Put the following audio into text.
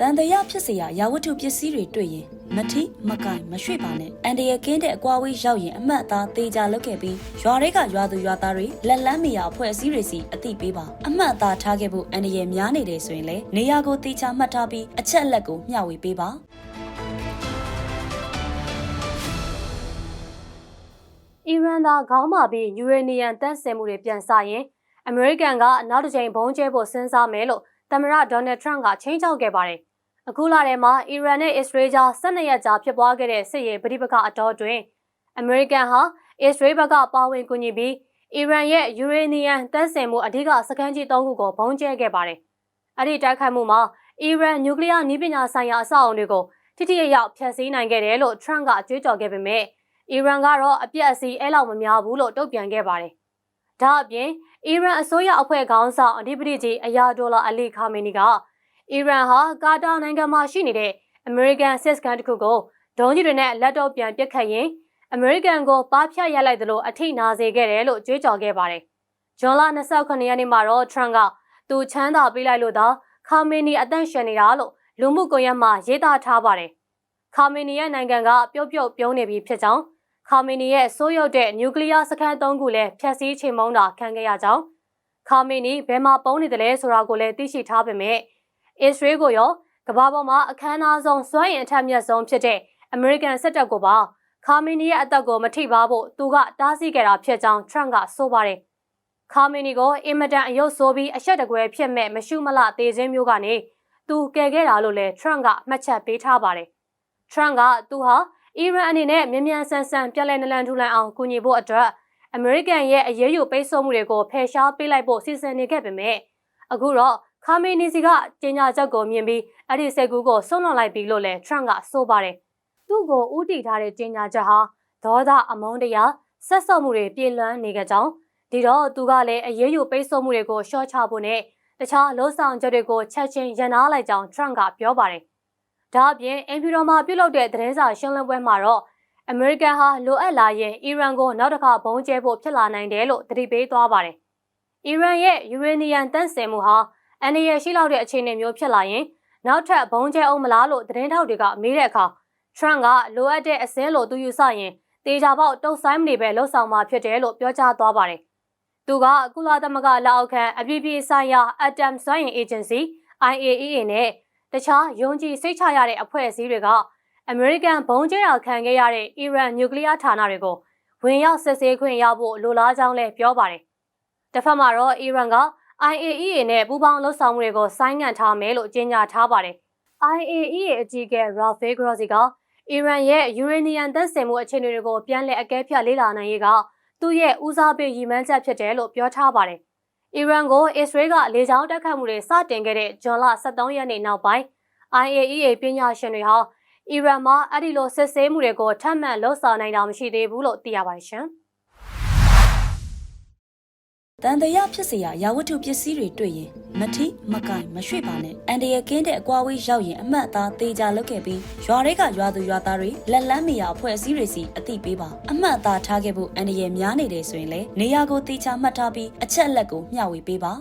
တန်တရာဖြစ်เสียရာဝတ္ထုပစ္စည်းတွေတွေ့ရင်မထိမကင်မရွှေ့ပါနဲ့အန်တရကင်းတဲ့အကွာဝေးရောက်ရင်အမှတ်အသားတေချာလုပ်ခဲ့ပြီးရွာတွေကရွာသူရွာသားတွေလက်လန်းမရအဖွဲ့အစည်းတွေစီအသိပေးပါအမှတ်အသားထားခဲ့ဖို့အန်တရများနေတယ်ဆိုရင်လည်းနေရာကိုတေချာမှတ်ထားပြီးအချက်အလက်ကိုမျှဝေပေးပါ အီရန်သားခေါင်းမာပြီးယူရေနီယံတန့်စင်မှုတွေပြန်စရင်အမေရိကန်ကနောက်တစ်ချိန်ဘုံကျဲဖို့စဉ်းစားမယ်လို့သမ္မတဒေါ်နယ်ထရန့်ကချိန်ချောက်ခဲ့ပါတယ်။ အခုလာထဲမှာအီရန်နဲ့အစ္စရေးကြား12ရက်ကြာဖြစ်ပွားခဲ့တဲ့စစ်ရေးပဋိပက္ခအတော်တွင်အမေရိကန်ဟာအစ္စရေးဘက်ကပါဝင်ကူညီပြီးအီရန်ရဲ့ယူရေနီယံတန့်စင်မှုအဓိကစခန်းကြီး၃ခုကိုဘုံကျဲခဲ့ပါတယ်။အဲ့ဒီတိုက်ခိုက်မှုမှာအီရန်နျူကလ িয়ার နည်းပညာဆိုင်ရာအဆောက်အအုံတွေကိုထိထိရရောက်ဖျက်ဆီးနိုင်ခဲ့တယ်လို့ထရန့်ကကြွေးကြော်ခဲ့ပေမဲ့အီရန်ကတော့အပြက်အစီးအဲ့လောက်မများဘူးလို့တုံ့ပြန်ခဲ့ပါတယ်။ဒါအပြင်အီရန်အစိုးရအဖွဲ့ခေါင်းဆောင်အဓိပတိကြီးအယာဒိုလာအလီခါမီနီက အီရန်ဟာကာတာနိုင်ငံမှာရှိနေတဲ့အမေရိကန်စစ်စခန်းတစ်ခုကိုဒုံးကြီးတွေနဲ့လက်တော့ပြန်ပစ်ခတ်ရင်အမေရိကန်ကိုပါဖြတ်ရိုက်လိုက်သလိုအထိနာစေခဲ့တယ်လို့ကြွေးကြော်ခဲ့ပါတယ်။ဂျွန်လာ29ရက်နေ့မှာတော့ထရန့်ကသူချမ်းသာပေးလိုက်လို့သာခါမီနီအသက်ရှင်နေတာလို့လူမှုကွန်ရက်မှာရေးသားထားပါတယ်။ခါမီနီရဲ့နိုင်ငံကပြုတ်ပြုတ်ပြုံးနေပြီဖြစ်ကြောင်းခါမီနီရဲ့စိုးရုပ်တဲ့နျူကလ িয়ার စခန်း၃ခုလည်းဖျက်ဆီးချိန်မုံတာခံခဲ့ရကြောင်းခါမီနီဘယ်မှာပုံနေတယ်လဲဆိုတာကိုလည်းသိရှိထားပေမဲ့ အစ္စရေးကိုရောကမ္ဘာပေါ်မှာအခမ်းအနားဆုံးစွမ်းအင်အထက်မြက်ဆုံးဖြစ်တဲ့အမေရိကန်စစ်တပ်ကိုပါခါမီနီရဲ့အသက်ကိုမထိပါဖို့သူကတားဆီးခဲ့တာဖြစ်ကြောင်းထရန့်ကဆိုပါတယ်။ခါမီနီကိုအင်မတန်အယုတ်ဆိုးပြီးအဆက်တကွဲဖြစ်မဲ့မရှုမလသေးခြင်းမျိုးကနေသူကယ်ခဲ့တာလို့လည်းထရန့်ကမှတ်ချက်ပေးထားပါတယ်။ထရန့်ကသူဟာအီရန်အနေနဲ့မြန်မြန်ဆန်ဆန်ပြည်လဲနလန်ထူလန်အောင်ကူညီဖို့အတွက်အမေရိကန်ရဲ့အရေးယူပိတ်ဆို့မှုတွေကိုဖယ်ရှားပေးလိုက်ဖို့စီစဉ်နေခဲ့ပေမဲ့အခုတော့ ခါမီနီစီကကြေညာချက်ကိုမြင်ပြီးအဲ့ဒီစိတ်ကူးကိုဆုံးလွန်လိုက်ပြီလို့လည်းထရန့်ကဆိုပါတယ်။သူ့ကိုဥတီထားတဲ့ကြေညာချက်ဟာဒေါသအမုန်းတရားဆက်ဆုပ်မှုတွေပြေလွှမ်းနေကြကြောင်းဒီတော့သူကလည်းအရေးယူပိတ်ဆို့မှုတွေကိုရှော့ချဖို့နဲ့တခြားလုံဆောင်ချက်တွေကိုချက်ချင်းရန်နာလိုက်ကြောင်းထရန့်ကပြောပါတယ်။ဒါအပြင်အင်ဖီရိုမှာပြုတ်လုတဲ့သတင်းစာရှင်းလင်းပွဲမှာတော့အမေရိကန်ဟာလိုအပ်လာရင်အီရန်ကိုနောက်တစ်ခါဘုံကျဲဖို့ဖြစ်လာနိုင်တယ်လို့သတိပေးသွားပါတယ်။အီရန်ရဲ့ယူရေနီယံတန့်စင်မှုဟာ အန်ဒီရရှိလောက်တဲ့အခြေအနေမျိုးဖြစ်လာရင်နောက်ထပ်ဘုံကျဲအောင်မလားလို့သတင်းထောက်တွေကမေးတဲ့အခါထရန့်ကလိုအပ်တဲ့အစင်းလိုသူယူဆရင်တေချာပေါက်တုတ်ဆိုင်မနေပဲလှုပ်ဆောင်မှာဖြစ်တယ်လို့ပြောကြားသွားပါတယ်။သူကကုလသမဂ္ဂလက်အောက်ခံအပြည်ပြည်ဆိုင်ရာ Atom စွမ်းအင် Agency IAEA နဲ့တခြားယုံကြည်စိတ်ချရတဲ့အဖွဲ့အစည်းတွေကအမေရိကန်ဘုံကျဲတာခံခဲ့ရတဲ့အီရန်နျူကလ িয়ার ဌာနတွေကိုဝင်ရောက်စစ်ဆေးခွင့်ရဖို့လိုလားကြောင်းလည်းပြောပါတယ်။တစ်ဖက်မှာတော့အီရန်က IAEA နဲ့ပူးပေါင်းလှုပ်ဆောင်မှုတွေကိုဆိုင်းငံ့ထားမယ်လို့ကြေညာထားပါတယ်။ IAEA အကြီးအကဲ Rafael Grossi ကအီရန်ရဲ့ယူရေနီယံတပ်ဆင်မှုအခြေအနေတွေကိုပြန်လည်အကဲဖြတ်လေ့လာနိုင်ရေးကသူ့ရဲ့ဦးစားပေးရည်မှန်းချက်ဖြစ်တယ်လို့ပြောထားပါတယ်။အီရန်ကိုအစ္စရေးကလေကြောင်းတိုက်ခိုက်မှုတွေစတင်ခဲ့တဲ့ဇွန်လ23ရက်နေ့နောက်ပိုင်း IAEA ပညာရှင်တွေဟာအီရန်မှာအဲ့ဒီလိုစစ်ဆေးမှုတွေကိုထပ်မံလှုပ်ဆောင်နိုင်တာမရှိသေးဘူးလို့သိရပါတယ်ရှင်။ တန်တရာဖြစ်စရာရာဝတ္ထုပစ္စည်းတွေတွေ့ရင်မထိမကင်မရွှေ့ပါနဲ့အန်တရကင်းတဲ့အကွာဝေးရောက်ရင်အမှတ်အသားသေးကြလောက်ခဲ့ပြီးရွာတွေကရွာသူရွာသားတွေလက်လန်းမရအဖွဲ့အစည်းတွေစီအသိပေးပါအမှတ်အသားထားခဲ့ဖို့အန်တရများနေတယ်ဆိုရင်လည်းနေရာကိုတေချာမှတ်ထားပြီးအချက်အလက်ကိုမျှဝေပေးပါ